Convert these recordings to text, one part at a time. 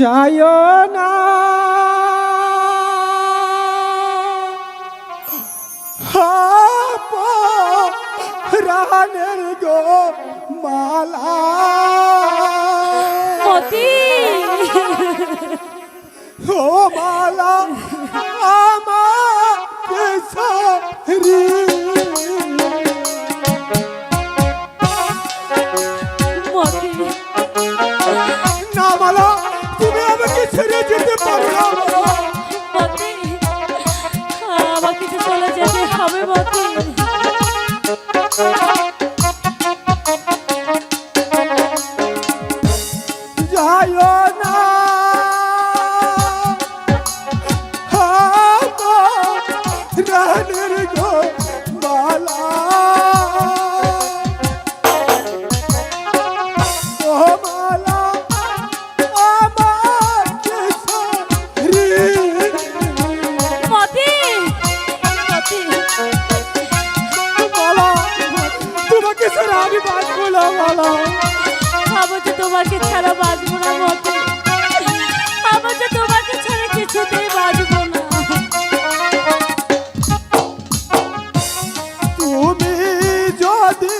যায় না। রানের গো মালা। ও মালা আমার বলো তো তোমাকে ছাড়া বাঁচবো না মতে আমি তো তোমাকে ছাড়া কিছুতেই বাঁচবো না। তুমি যদি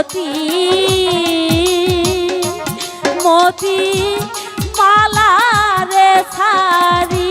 মতি মতি মালা রে ছাড়ি।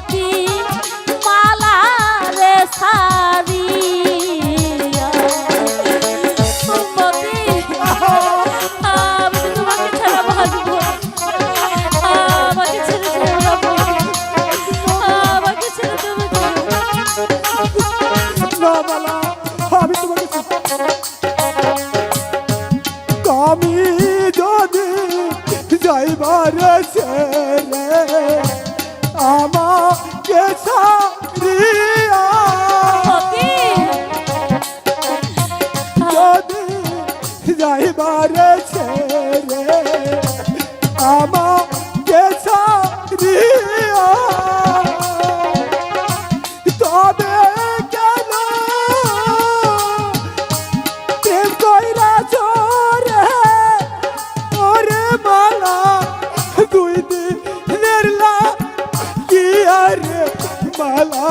সতী মালা রে সারি আমি আমি যাইবার ছেড়ে। আমাকে ছাড়িয়া তবে কেন প্রেম কইরা চরে ওরে মালা, দুই দিনের লা কি আরে মালা?